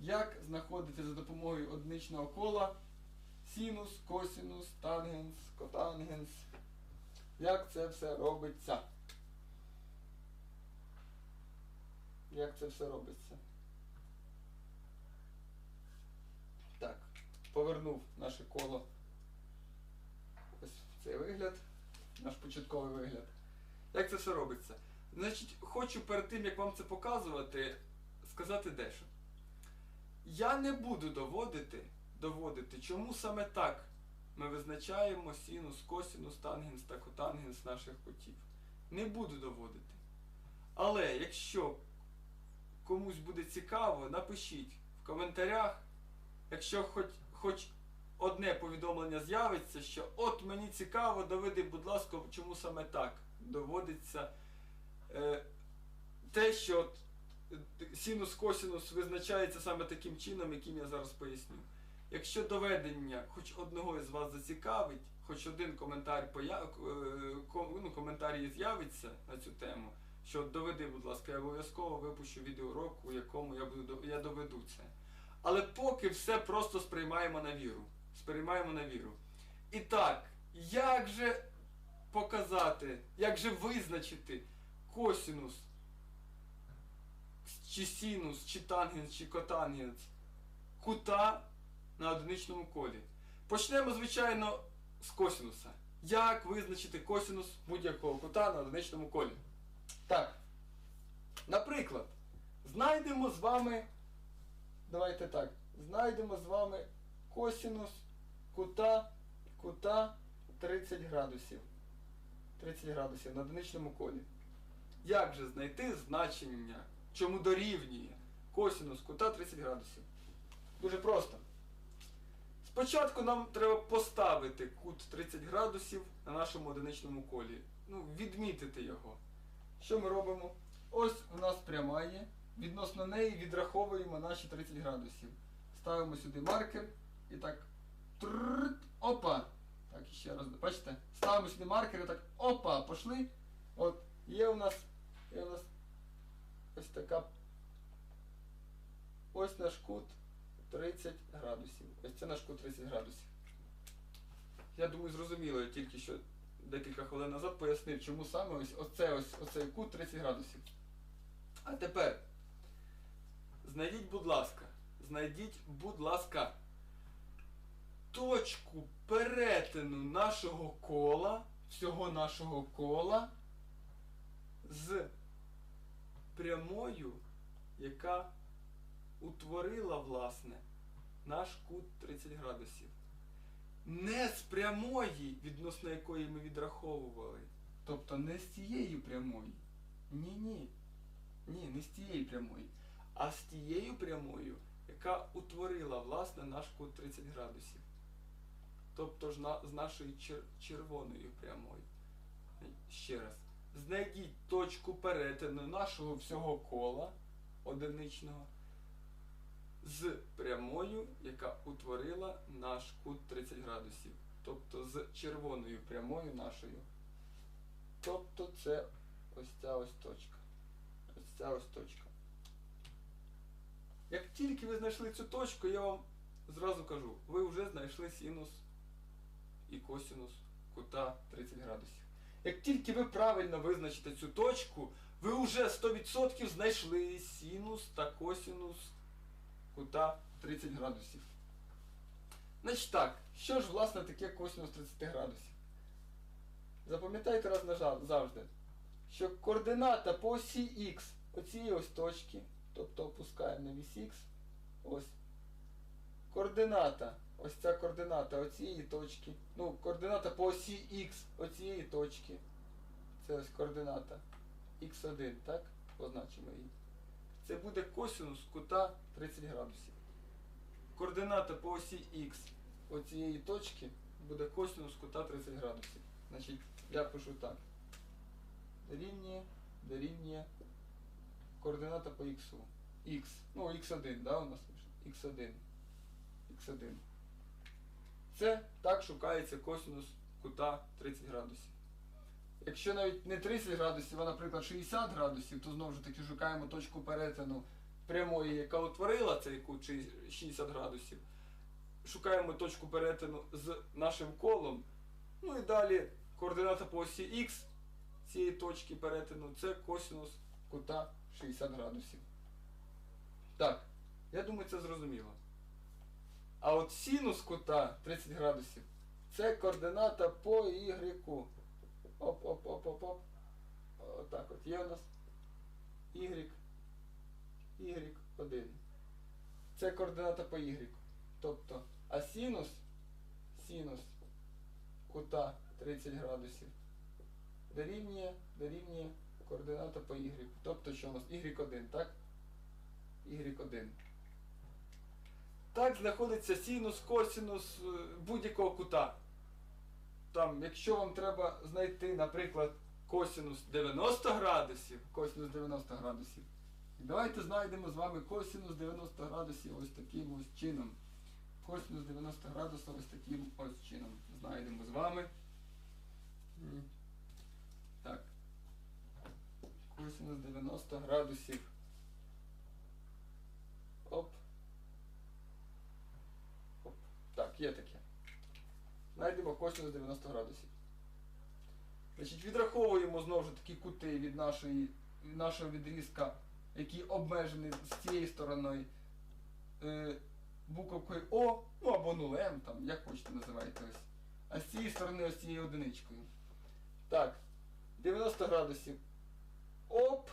як знаходити за допомогою одиничного кола синус, косинус, тангенс, котангенс. Як це все робиться? Як це все робиться? Так, повернув наше коло ось в цей вигляд, наш початковий вигляд. Як це все робиться? Значить, хочу перед тим, як вам це показувати, сказати дещо. Я не буду доводити, доводити, чому саме так ми визначаємо синус, косинус, тангенс та котангенс наших кутів. Не буду доводити. Але якщо комусь буде цікаво, напишіть в коментарях, якщо хоч, хоч одне повідомлення з'явиться, що от мені цікаво, доведи, будь ласка, чому саме так доводиться е, те, що от, синус косинус визначається саме таким чином, яким я зараз поясню. Якщо доведення хоч одного із вас зацікавить, хоч один коментар поя... е, ну, коментарі з'явиться на цю тему, що доведи, будь ласка, я обов'язково випущу відеоурок, у якому я буду я доведу це. Але поки все просто сприймаємо на віру. Сприймаємо на віру. І так, як же показати, як же визначити косинус, чи синус, чи тангенс, чи котангенс кута на одиничному колі? Почнемо, звичайно, з косинуса. Як визначити косинус будь-якого кута на одиничному колі? Так. Наприклад, знайдемо з вами. Давайте так. Знайдемо з вами косинус кута, кута 30 градусів. 30 градусів на одиничному колі. Як же знайти значення, чому дорівнює косинус кута 30 градусів? Дуже просто. Спочатку нам треба поставити кут 30 градусів на нашому одиничному колі. Ну, відмітити його. Що ми робимо? Ось у нас пряма є. Відносно неї відраховуємо наші 30 градусів. Ставимо сюди маркер і так. Опа! Так, ще раз. Бачите? Ставимо сюди маркер і так. Опа! Пошли. От є у нас. Є у нас ось така. Ось наш кут 30 градусів. Ось це наш кут 30 градусів. Я думаю, зрозуміло, я тільки що декілька хвилин назад пояснив, чому саме ось оце ось оцей кут 30 градусів. А тепер знайдіть, будь ласка, знайдіть, будь ласка, точку перетину нашого кола, всього нашого кола з прямою, яка утворила, власне, наш кут 30 градусів. Не з прямої, відносно якої ми відраховували. Тобто не з цією прямої. Ні-ні. Ні, не з тієї прямої, а з тією прямою, яка утворила власне наш кут 30 градусів. Тобто ж на, з нашою чер, червоною прямою. Ще раз. Знайдіть точку перетину нашого всього кола одиничного з прямою, яка утворила наш кут 30 градусів. Тобто з червоною прямою нашою. Тобто це ось ця ось точка. Ось ця ось точка. Як тільки ви знайшли цю точку, я вам зразу кажу, ви вже знайшли синус і косинус кута 30 градусів. Як тільки ви правильно визначите цю точку, ви вже 100% знайшли синус та косинус кута 30 градусів. Значить так, що ж власне таке косинус 30 градусів? Запам'ятайте раз завжди, що координата по осі Х оцієї ось точки, тобто опускаємо на вісь Х, ось. Координата, ось ця координата оцієї точки. Ну, координата по осі Х оцієї точки. Це ось координата Х1, так? Позначимо її. Це буде косинус кута 30 градусів. Координата по осі Х оцієї точки буде косинус кута 30 градусів. Значить, я пишу так. Дорівнює, дорівнює координата по х. Х. Ну, х1, да, у нас пише? х1. Х1. Це так шукається косинус кута 30 градусів. Якщо навіть не 30 градусів, а, наприклад, 60 градусів, то знову ж таки шукаємо точку перетину прямої, яка утворила цей кут 60 градусів. Шукаємо точку перетину з нашим колом. Ну і далі координата по осі Х цієї точки перетину це косинус кута 60 градусів. Так, я думаю, це зрозуміло. А от синус кута 30 градусів це координата по Y. Оп-оп-оп-оп-оп. Отак от є у нас Y. Y1. Це координата по Y. Тобто, а синус, синус кута 30 градусів дорівнює, дорівнює координата по Y. Тобто, що у нас Y1, так? Y1. Так знаходиться синус, косинус е, будь-якого кута. Там, якщо вам треба знайти, наприклад, косинус 90 градусів, косинус 90 градусів, давайте знайдемо з вами косинус 90 градусів ось таким ось чином. Косинус 90 градусів ось таким ось чином. Знайдемо з вами. Так. Косинус 90 градусів. Оп. Оп. Так, є таке. Знайдемо косинус 90 градусів. Значить, відраховуємо знову ж таки кути від нашої, нашого відрізка, який обмежений з цієї сторони е, буковкою О, ну або нулем, там, як хочете називайте ось. А з цієї сторони ось цією одиничкою. Так, 90 градусів. Оп!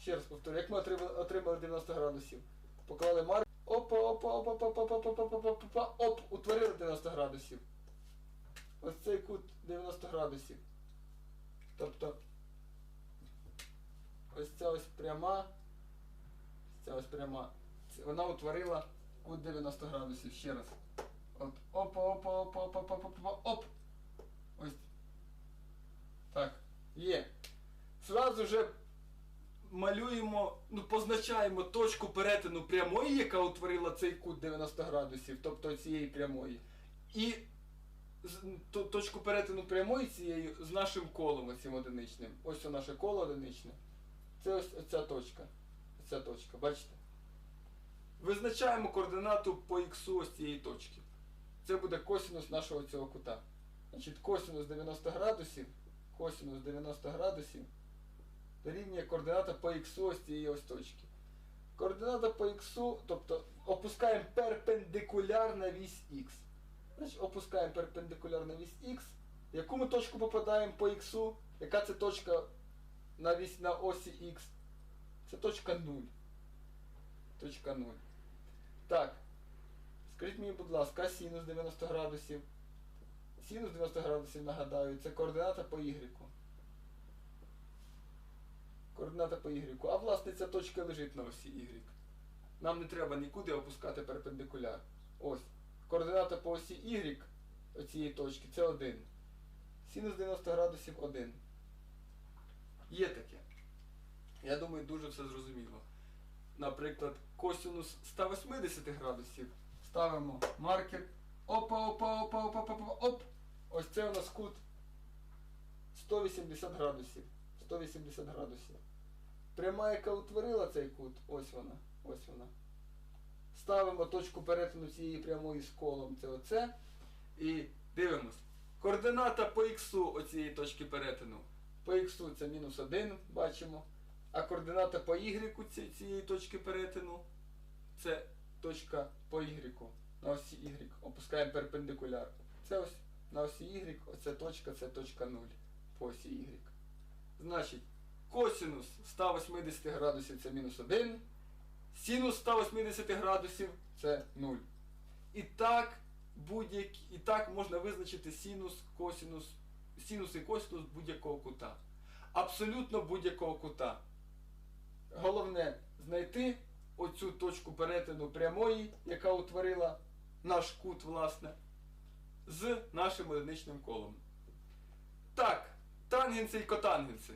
Ще раз повторю, як ми отримали, отримали 90 градусів. Поклали марк. Опа, опа, опа, опа, опа, опа, опа, опа, опа, опа, оп, утворили 90 градусів. Ось цей кут 90 градусів. Тобто ось ця ось пряма, ця ось пряма, вона утворила кут 90 градусів. Ще раз. От опа, опа, опа, опа, опа, опа, опа, оп. Ось. Так, є. Зразу же малюємо, ну, позначаємо точку перетину прямої, яка утворила цей кут 90 градусів, тобто цієї прямої. І то- точку перетину прямої цієї з нашим колом оцим одиничним. Ось це наше коло одиничне. Це ось ця точка. Ця точка, бачите? Визначаємо координату по х ось цієї точки. Це буде косинус нашого цього кута. Значить, косинус 90 градусів, косинус 90 градусів дорівнює координата по х ось цієї ось точки. Координата по х, тобто опускаємо перпендикуляр на вісь х. Значить, опускаємо перпендикуляр на вісь х. Яку ми точку попадаємо по х? Яка це точка на вісь на осі х? Це точка 0. Точка 0. Так. Скажіть мені, будь ласка, синус 90 градусів. Синус 90 градусів, нагадаю, це координата по y. Координата по y. А власне ця точка лежить на осі y. Нам не треба нікуди опускати перпендикуляр. Ось. Координата по осі y оцієї точки це 1. Синус 90 градусів 1. Є таке. Я думаю, дуже все зрозуміло. Наприклад, косинус 180 градусів. Ставимо маркер. Опа, опа, опа, опа, опа, опа, оп. Ось це у нас кут 180 градусів. 180 градусів. Пряма, яка утворила цей кут, ось вона. Ось вона. Ставимо точку перетину цієї прямої з колом, це оце. І дивимось. Координата по х оцієї точки перетину. По х це мінус 1, бачимо. А координата по y цієї точки перетину це точка по y на осі y. Опускаємо перпендикуляр. Це ось на осі y, оця точка, це точка 0 по осі y. Значить, косинус 180 градусів це мінус 1. Синус 180 градусів це 0. І так, і так можна визначити синус, косинус, синус і косинус будь-якого кута. Абсолютно будь-якого кута. Головне знайти оцю точку перетину прямої, яка утворила наш кут, власне, з нашим одиничним колом. Так, тангенси і котангенси.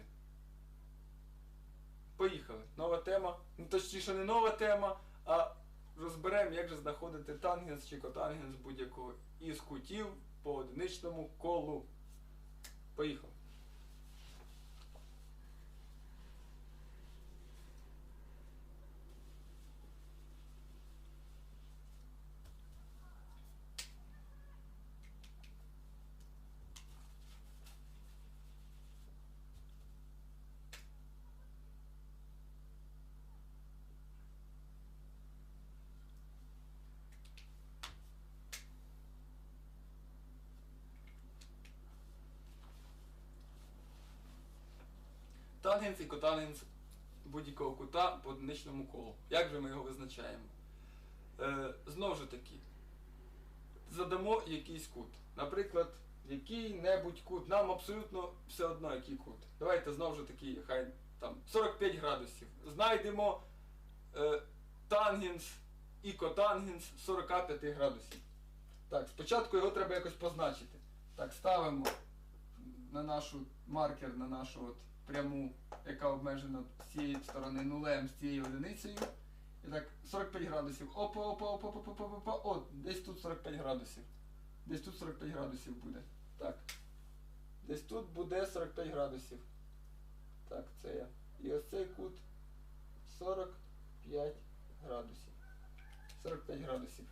Поїхали. Нова тема. Ну, точніше, не нова тема, а розберемо, як же знаходити тангенс чи котангенс будь-якого із кутів по одиничному колу. Поїхали. Тангенс і котангенс будь-якого кута по одиничному колу. Як же ми його визначаємо? Е, знову ж таки, задамо якийсь кут. Наприклад, який-небудь кут. Нам абсолютно все одно який кут. Давайте знову ж таки, хай там 45 градусів. Знайдемо е, тангенс і котангенс 45 градусів. Так, спочатку його треба якось позначити. Так, ставимо на нашу маркер, на нашу от пряму, яка обмежена з цієї сторони нулем, з цією одиницею. І так, 45 градусів. Опа, опа, опа, опа, опа, опа. О, десь тут 45 градусів. Десь тут 45 градусів буде. Так. Десь тут буде 45 градусів. Так, це я. І ось цей кут 45 градусів. 45 градусів.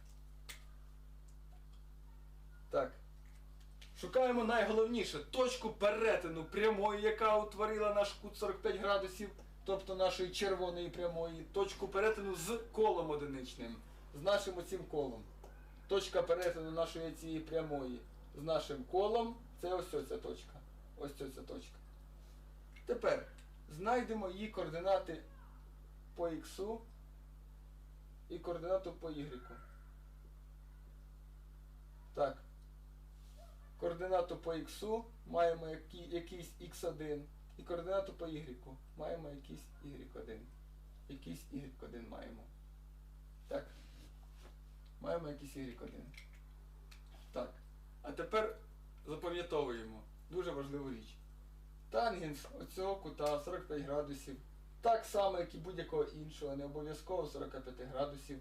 Так. Шукаємо найголовніше точку перетину прямої, яка утворила наш кут 45 градусів, тобто нашої червоної прямої, точку перетину з колом одиничним, з нашим оцим колом. Точка перетину нашої цієї прямої з нашим колом це ось ця точка. Ось ця точка. Тепер знайдемо її координати по х і координату по y. Так. Координату по х маємо якийсь x1 і координату по y маємо якийсь y1. Якийсь y1 маємо. Так. Маємо якийсь y1. Так. А тепер запам'ятовуємо дуже важливу річ. Тангенс оцього кута 45 градусів. Так само, як і будь-якого іншого, не обов'язково 45 градусів.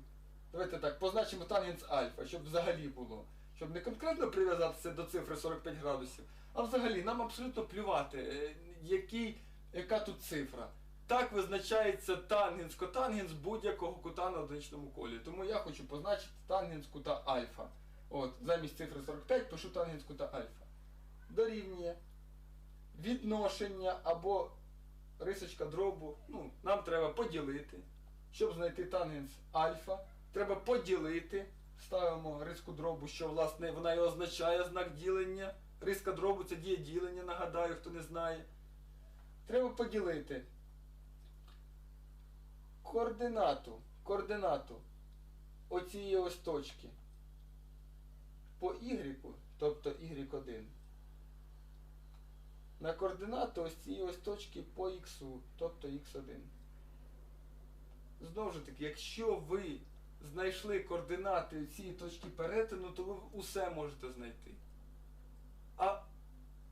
Давайте так, позначимо тангенс альфа, щоб взагалі було. Щоб не конкретно прив'язатися до цифри 45 градусів, а взагалі нам абсолютно плювати, е, який, яка тут цифра. Так визначається тангенс котангенс будь-якого кута на одиничному колі. Тому я хочу позначити тангенс кута альфа. От, замість цифри 45 пишу тангенс кута альфа. Дорівнює відношення або рисочка дробу. Ну, нам треба поділити. Щоб знайти тангенс альфа, треба поділити. Ставимо риску дробу, що власне вона і означає знак ділення. Риска дробу це діє ділення, нагадаю, хто не знає. Треба поділити координату, координату оцієї ось точки по y, тобто y1, на координату ось цієї ось точки по x, тобто x1. Знову ж таки, якщо ви знайшли координати цієї точки перетину, то ви усе можете знайти. А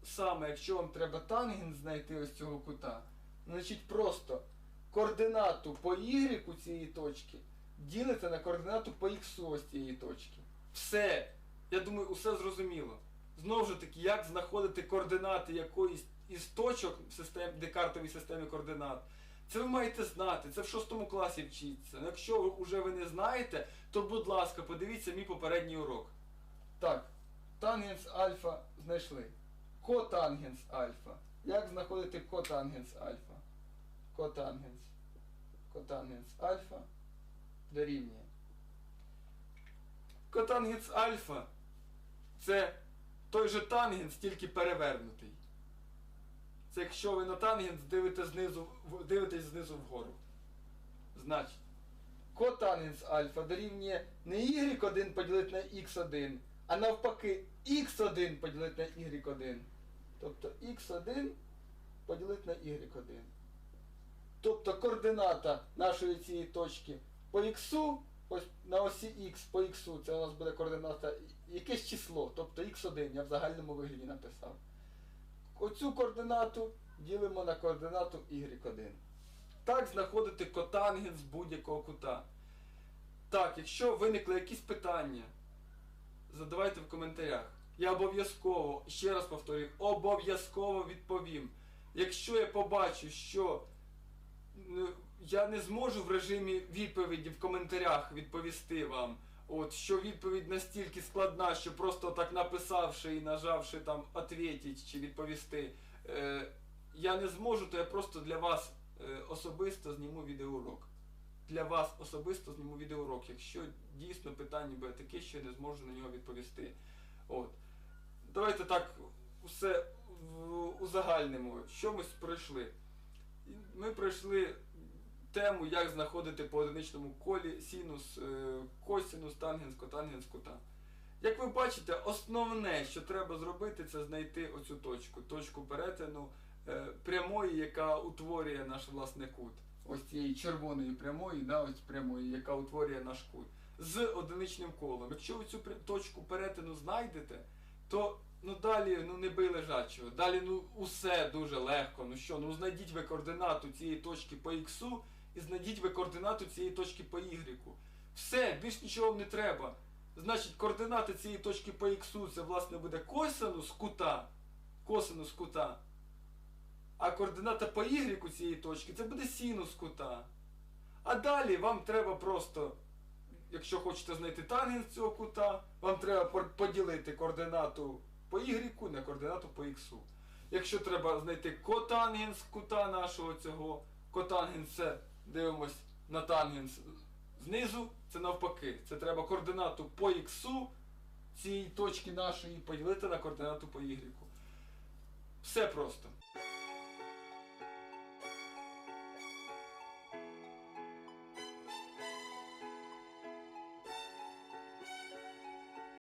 саме, якщо вам треба тангенс знайти ось цього кута, значить просто координату по y цієї точки ділите на координату по x ось цієї точки. Все. Я думаю, усе зрозуміло. Знову ж таки, як знаходити координати якоїсь із точок в системі, декартовій системі координат. Це ви маєте знати, це в шостому класі вчиться. Ну, Якщо ви вже ви не знаєте, то будь ласка, подивіться мій попередній урок. Так, тангенс альфа знайшли. Котангенс альфа. Як знаходити котангенс альфа? Котангенс. Котангенс альфа дорівнює. Котангенс альфа це той же тангенс, тільки перевернутий. Це якщо ви на тангенс дивитесь знизу, дивитесь знизу вгору. Значить, котангенс альфа дорівнює не y1 поділити на x1, а навпаки x1 поділити на y1. Тобто x1 поділити на y1. Тобто координата нашої цієї точки по x, ось на осі x по x, це у нас буде координата якесь число, тобто x1, я в загальному вигляді написав. Оцю координату ділимо на координату y1. Так знаходити котангенс будь-якого кута. Так, якщо виникли якісь питання, задавайте в коментарях. Я обов'язково, ще раз повторюю, обов'язково відповім. Якщо я побачу, що ну, я не зможу в режимі відповіді в коментарях відповісти вам, от, що відповідь настільки складна, що просто так написавши і нажавши там «Ответить» чи відповісти, е, я не зможу, то я просто для вас е, особисто зніму відеоурок. Для вас особисто зніму відеоурок, якщо дійсно питання буде таке, що я не зможу на нього відповісти. От. Давайте так усе в- узагальнимо. Що ми пройшли? Ми пройшли тему, як знаходити по одиничному колі синус, е, косинус, тангенс, котангенс, кута. Як ви бачите, основне, що треба зробити, це знайти оцю точку, точку перетину е, прямої, яка утворює наш власне кут. Ось цієї червоної прямої, да, ось прямої, яка утворює наш кут. З одиничним колом. Якщо ви цю точку перетину знайдете, то ну далі ну не бий лежачого. Далі ну усе дуже легко. Ну що, ну знайдіть ви координату цієї точки по х і знайдіть ви координату цієї точки по y. Все, більш нічого не треба. Значить, координати цієї точки по х це власне буде косинус кута. Косинус кута. А координата по y цієї точки це буде синус кута. А далі вам треба просто, якщо хочете знайти тангенс цього кута, вам треба поділити координату по y на координату по x. Якщо треба знайти котангенс кута нашого цього, котангенс це дивимось на тангенс знизу, це навпаки. Це треба координату по x цієї точки нашої поділити на координату по y. Все просто.